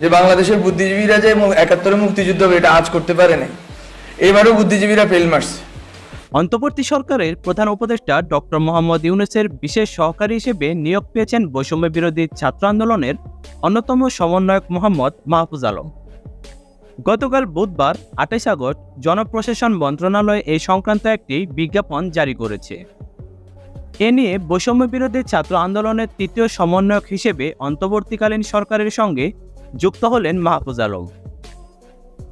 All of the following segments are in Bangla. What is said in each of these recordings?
যে বাংলাদেশের বুদ্ধিজীবীরা যে একাত্তরে মুক্তিযুদ্ধ হবে, এটা আজ করতে পারে নাই। এবারও বুদ্ধিজীবীরা ফেল মারছে। অন্তর্বর্তী সরকারের প্রধান উপদেষ্টা ডক্টর মোহাম্মদ ইউনুসের বিশেষ সহকারী হিসেবে নিয়োগ পেয়েছেন বৈষম্য বিরোধী ছাত্র আন্দোলনের অন্যতম সমন্বয়ক মোহাম্মদ মাহফুজ আলম। গতকাল বুধবার আঠাইশ আগস্ট জনপ্রশাসন মন্ত্রণালয় এই সংক্রান্ত একটি বিজ্ঞাপন জারি করেছে। এ নিয়ে বৈষম্য বিরোধী ছাত্র আন্দোলনের তৃতীয় সমন্বয়ক হিসেবে অন্তর্বর্তীকালীন সরকারের সঙ্গে যুক্ত হলেন মাহফুজ আলম।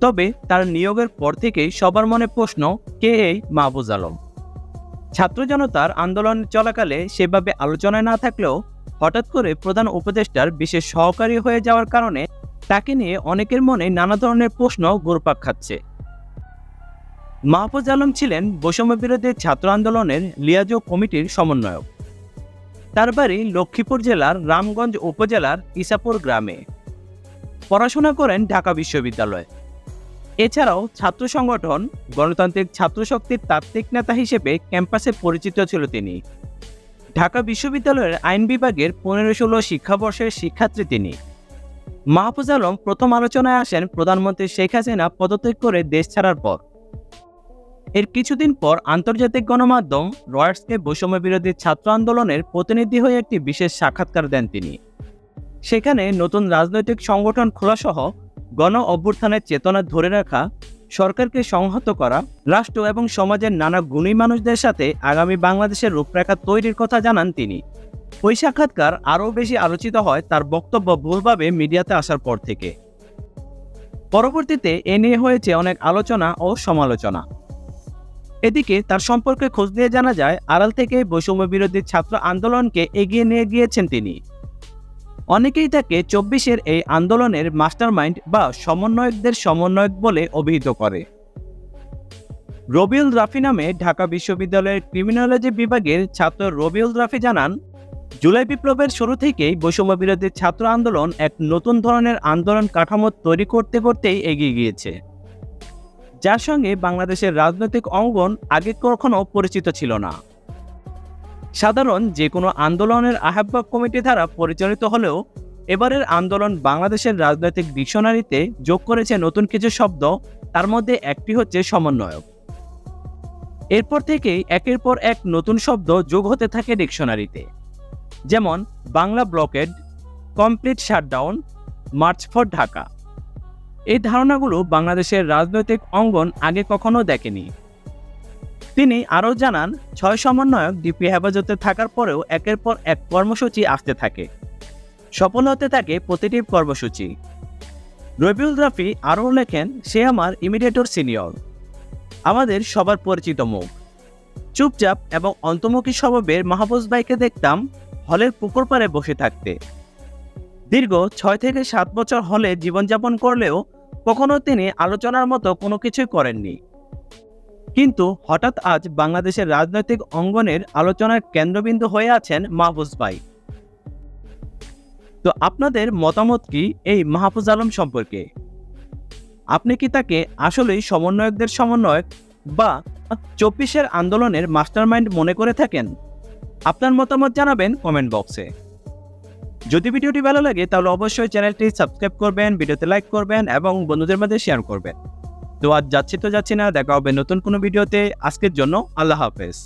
তবে তার নিয়োগের পর থেকেই সবার মনে প্রশ্ন, কে এই মাহফুজ আলম? ছাত্র জনতার আন্দোলন চলাকালে সেভাবে আলোচনায় না থাকলেও হঠাৎ করে প্রধান উপদেষ্টার বিশেষ সহকারী হয়ে যাওয়ার কারণে তাকে নিয়ে অনেকের মনে নানা ধরনের প্রশ্ন ঘুরপাক খাচ্ছে। মাহফুজ আলম ছিলেন বৈষম্য বিরোধী ছাত্র আন্দোলনের লিয়াজো কমিটির সমন্বয়ক। তার বাড়ি লক্ষ্মীপুর জেলার রামগঞ্জ উপজেলার ইসাপুর গ্রামে। পড়াশোনা করেন ঢাকা বিশ্ববিদ্যালয়ে। এছাড়াও ছাত্র সংগঠন, গণতান্ত্রিক ছাত্র শক্তির তাত্ত্বিক নেতা হিসেবে ক্যাম্পাসে পরিচিত ছিল তিনি। ঢাকা বিশ্ববিদ্যালয়ের আইন বিভাগের পনেরো ষোলো শিক্ষাবর্ষের শিক্ষার্থী তিনি। মাহফুজ আলম প্রথম আলোচনায় আসেন প্রধানমন্ত্রী শেখ হাসিনা পদত্যাগ করে দেশ ছাড়ার পর। এর কিছুদিন পর আন্তর্জাতিক গণমাধ্যম রয়ার্সকে বৈষম্য বিরোধী ছাত্র আন্দোলনের প্রতিনিধি হয়ে একটি বিশেষ সাক্ষাৎকার দেন তিনি। সেখানে নতুন রাজনৈতিক সংগঠন খোলাসহ গণ অভ্যুত্থানের চেতনা ধরে রাখা, সরকারকে সংহত করা, রাষ্ট্র এবং সমাজের নানা গুণী মানুষদের সাথে আগামী বাংলাদেশের রূপরেখা তৈরির কথা জানান তিনি। ওই সাক্ষাৎকার আরও বেশি আলোচিত হয় তার বক্তব্য ভুলভাবে মিডিয়াতে আসার পর থেকে। পরবর্তীতে এ নিয়ে হয়েছে অনেক আলোচনা ও সমালোচনা। এদিকে তার সম্পর্কে খোঁজ নিয়ে জানা যায়, আড়াল থেকে বৈষম্য বিরোধী ছাত্র আন্দোলনকে এগিয়ে নিয়ে গিয়েছেন তিনি। অনেকেই তাকে চব্বিশের এই আন্দোলনের মাস্টারমাইন্ড বা সমন্বয়কদের সমন্বয়ক বলে অভিহিত করে। রবিউল রাফি নামে ঢাকা বিশ্ববিদ্যালয়ের ক্রিমিনোলজি বিভাগের ছাত্র রবিউল রাফি জানান, জুলাই বিপ্লবের শুরু থেকেই বৈষম্য বিরোধী ছাত্র আন্দোলন এক নতুন ধরনের আন্দোলন কাঠামো তৈরি করতে করতেই এগিয়ে গিয়েছে। যার সঙ্গে বাংলাদেশের রাজনৈতিক অঙ্গন আগে কখনো পরিচিত ছিল না। সাধারণ যে কোনো আন্দোলনের আহ্বায়ক কমিটি দ্বারা পরিচালিত হলেও এবারের আন্দোলন বাংলাদেশের রাজনৈতিক ডিকশনারিতে যোগ করেছে নতুন কিছু শব্দ, তার মধ্যে একটি হচ্ছে সমন্বয়ক। এরপর থেকেই একের পর এক নতুন শব্দ যোগ হতে থাকে ডিকশনারিতে। যেমন, Bangla blockade, complete shutdown, march for Dhaka. এই ধারণাগুলো বাংলাদেশের রাজনৈতিক অঙ্গন আগে কখনো দেখেনি। তিনি আরও জানান, ছয় সমন্বয়ক ডিপি হেফাজতে থাকার পরেও একের পর এক কর্মসূচি আসতে থাকে। সফল হতে থাকে প্রতিটি কর্মসূচি। রবিউল রাফি আরও লেখেন, সে আমার ইমিডিয়েটর সিনিয়র। আমাদের সবার পরিচিত মুখ। চুপচাপ এবং অন্তমুখী স্বভাবের মাহবুজ ভাইকে দেখতাম হলের পুকুর পাড়ে বসে থাকতে। দীর্ঘ ছয় থেকে সাত বছর হলে জীবনযাপন করলেও কখনো তিনি আলোচনার মতো কোনো কিছুই করেননি। কিন্তু হঠাৎ আজ বাংলাদেশের রাজনৈতিক অঙ্গনের আলোচনার কেন্দ্রবিন্দু হয়ে আছেন মাহফুজ ভাই। তো আপনাদের মতামত কি এই মাহফুজ আলম সম্পর্কে? আপনি কি তাকে আসলেই সমন্বয়কদের সমন্বয়ক বা চব্বিশের আন্দোলনের মাস্টারমাইন্ড মনে করে থাকেন? আপনার মতামত জানাবেন কমেন্ট বক্সে। যদি ভিডিওটি ভালো লাগে তাহলে অবশ্যই চ্যানেলটি সাবস্ক্রাইব করবেন, ভিডিওতে লাইক করবেন এবং বন্ধুদের মধ্যে শেয়ার করবেন। তো আজ যাচ্ছি তো যাচ্ছি না, দেখা হবে নতুন কোনো ভিডিওতে। আজকের জন্য আল্লাহ হাফেজ।